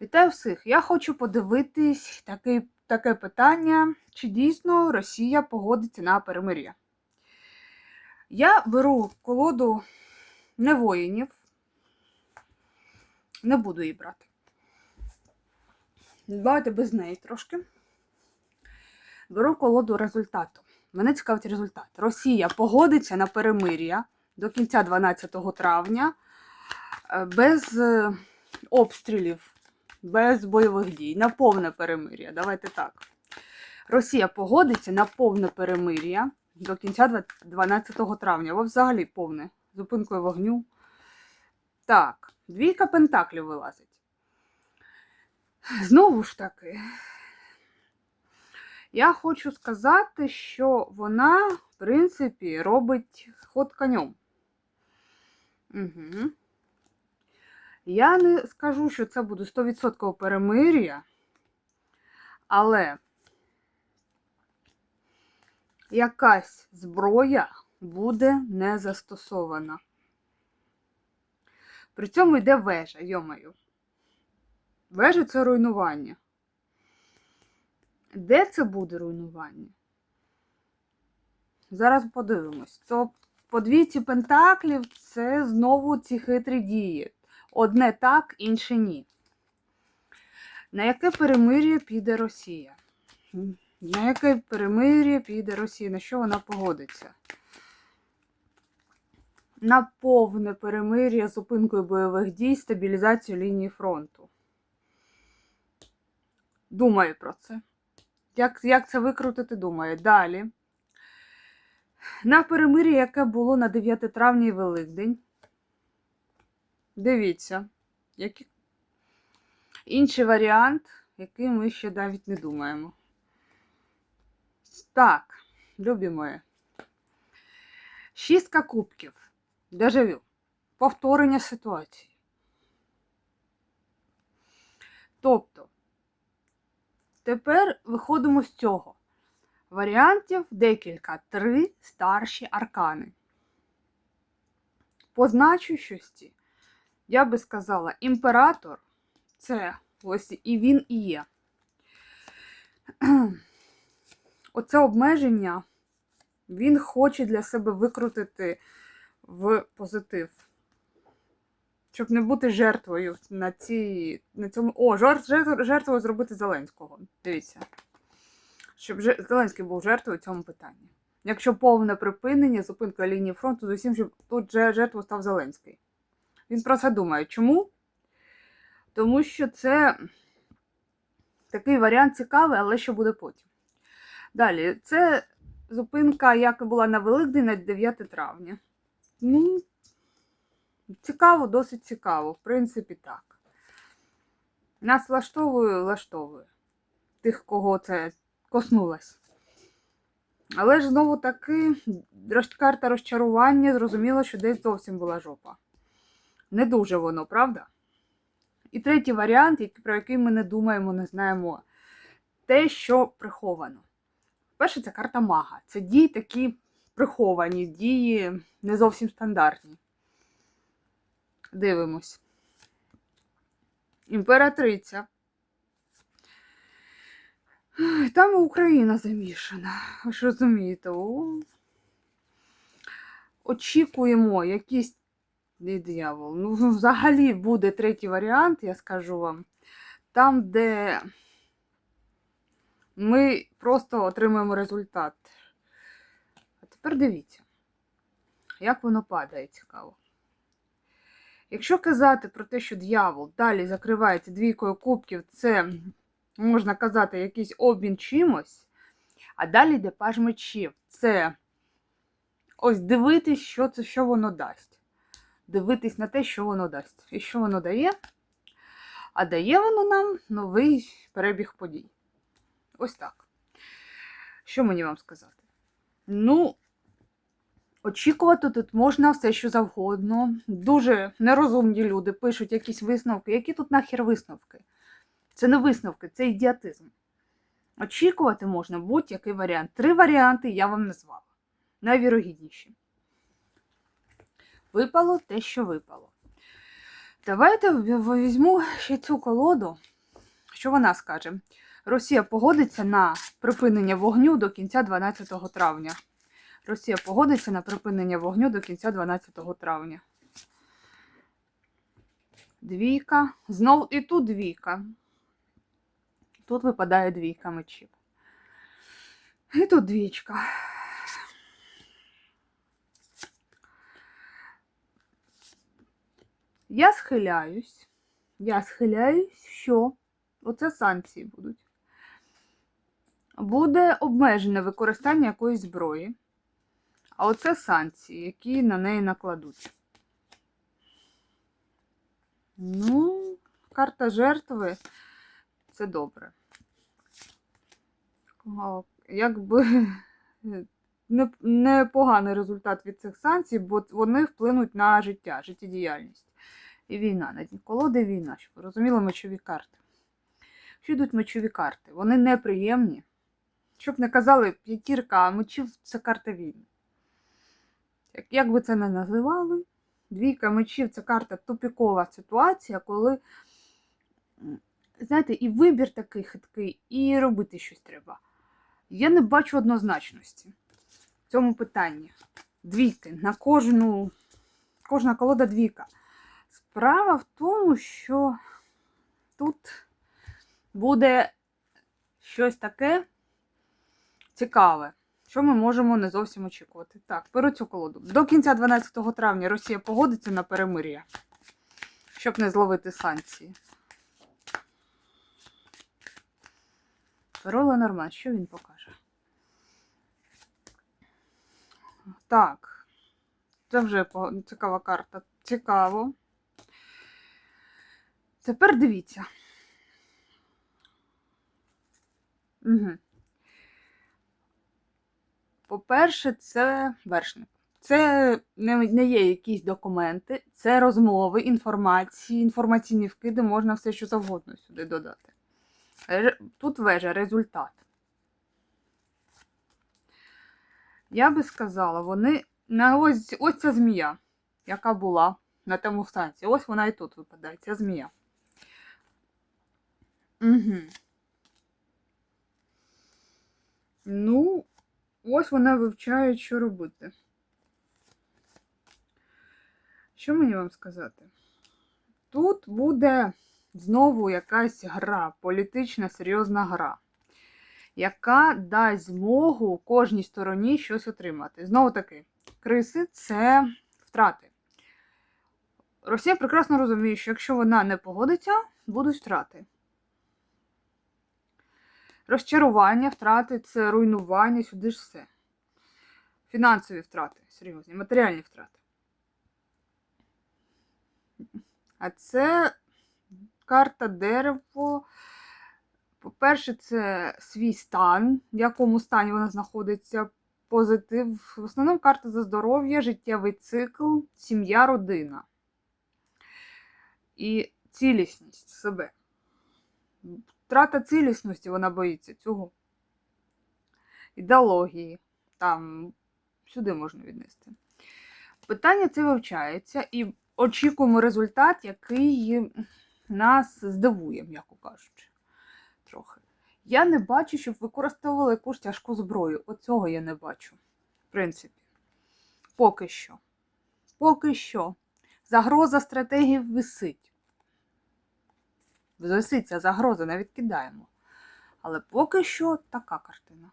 Вітаю всіх! Я хочу подивитись таке, таке питання, чи дійсно Росія погодиться на перемир'я. Я беру колоду не воїнів, не буду її брати. Давайте без неї трошки. Беру колоду результату. Мене цікавить результат. Росія погодиться на перемир'я до кінця 12 травня е, без е, обстрілів, без бойових дій, на повне перемир'я. Давайте так. Росія погодиться на повне перемир'я до кінця 12 травня, або взагалі повне зупинкою вогню. Так, двійка пентаклів вилазить. Знову ж таки, я хочу сказати, що вона, в принципі, робить ход конем. Угу. Я не скажу, що це буде 100% перемир'я, але якась зброя буде не застосована. При цьому йде вежа, йомаю. Вежа це руйнування. Де це буде руйнування? Зараз подивимось. То по двійці пентаклів це знову ці хитрі дії. Одне так, інше ні. На яке перемир'я піде Росія? На яке перемир'я піде Росія? На що вона погодиться? На повне перемир'я зупинкою бойових дій, стабілізацію лінії фронту. Думає про це. Як, як це викрутити, думає. Далі. На перемир'я, яке було на 9 травня і Великдень. Дивіться, який інший варіант, який ми ще навіть не думаємо. Так, любі мої. Шістка кубків. Дежавю. Повторення ситуації. Тобто, тепер виходимо з цього. Варіантів декілька. Три старші аркани. По значущості я би сказала, імператор це ось і він і є. Оце обмеження він хоче для себе викрутити в позитив. Щоб не бути жертвою на цій, на цьому. О, жертв, жертвою зробити Зеленського. Дивіться. Щоб Зеленський був жертвою цьому питанні. Якщо повне припинення, зупинка лінії фронту, з усім, щоб тут жертвою став Зеленський. Він про це думає. Чому? Тому що це такий варіант цікавий, але що буде потім. Далі, це зупинка, як була на Великдень на 9 травня. Ну, цікаво, досить цікаво. В принципі, так. Нас влаштовує, влаштовує. Тих, кого це коснулось. Але ж знову таки, карта розчарування, зрозуміло, що десь зовсім була жопа. Не дуже воно, правда? І третій варіант, про який ми не думаємо, не знаємо, те, що приховано. Перше, це карта мага. Це дії такі приховані, дії не зовсім стандартні. Дивимось. Імператриця. Там і Україна замішана. Ви ж розумієте, О. очікуємо якісь не диявол. Ну, взагалі буде третій варіант, я скажу вам. Там, де ми просто отримаємо результат. А тепер дивіться, як воно падає, цікаво. Якщо казати про те, що дьявол далі закривається двійкою кубків, це, можна казати, якийсь обмін чимось, а далі йде паж мечів. Це ось дивитись, що це, що воно дасть дивитись на те, що воно дасть. І що воно дає? А дає воно нам новий перебіг подій. Ось так. Що мені вам сказати? Ну, очікувати тут можна все, що завгодно. Дуже нерозумні люди пишуть якісь висновки. Які тут нахер висновки? Це не висновки, це ідіотизм. Очікувати можна будь-який варіант. Три варіанти я вам назвала. Найвірогідніші. Випало те, що випало. Давайте візьму ще цю колоду що вона скаже? Росія погодиться на припинення вогню до кінця 12 травня. Росія погодиться на припинення вогню до кінця 12 травня. Двійка. Знов і тут двійка. Тут випадає двійка мечів. І тут двічка. Я схиляюсь. Я схиляюсь, що оце санкції будуть. Буде обмежене використання якоїсь зброї. А оце санкції, які на неї накладуть. Ну, карта жертви це добре. Якби непоганий результат від цих санкцій, бо вони вплинуть на життя, життєдіяльність. І війна. На дні колоди війна, щоб ви розуміли мечові карти. Що йдуть мечові карти? Вони неприємні. Щоб не казали п'ятірка, а мечів це карта війни. Як, би це не називали, двійка мечів це карта тупікова ситуація, коли, знаєте, і вибір такий хиткий, і робити щось треба. Я не бачу однозначності в цьому питанні. Двійки на кожну, кожна колода двійка. Справа в тому, що тут буде щось таке цікаве, що ми можемо не зовсім очікувати. Так, беру цю колоду. До кінця 12 травня Росія погодиться на перемир'я, щоб не зловити санкції. Перо Ленорман, що він покаже? Так. Це вже цікава карта. Цікаво. Тепер дивіться. Угу. По-перше, це вершник. Це не, не є якісь документи, це розмови, інформації, інформаційні вкиди, можна все що завгодно сюди додати. Тут вежа, результат. Я би сказала, вони на ось, ось ця змія, яка була на тому станції. Ось вона і тут випадає, ця змія. Угу. Ну, ось вона вивчає, що робити. Що мені вам сказати? Тут буде знову якась гра, політична серйозна гра, яка дасть змогу кожній стороні щось отримати. Знову таки, криси це втрати. Росія прекрасно розуміє, що якщо вона не погодиться, будуть втрати. Розчарування, втрати це руйнування, сюди ж все. Фінансові втрати, серйозні, матеріальні втрати. А це карта дерево. По-перше, це свій стан, в якому стані вона знаходиться. Позитив. В основному карта за здоров'я, життєвий цикл, сім'я, родина. І цілісність себе. Втрата цілісності, вона боїться цього. Ідеології. Там сюди можна віднести. Питання це вивчається і очікуємо результат, який нас здивує, м'яко кажучи. Трохи. Я не бачу, щоб використовували якусь тяжку зброю. Оцього я не бачу. В принципі. Поки що. Поки що. Загроза стратегії висить. Висить ця загроза, не відкидаємо. Але поки що така картина.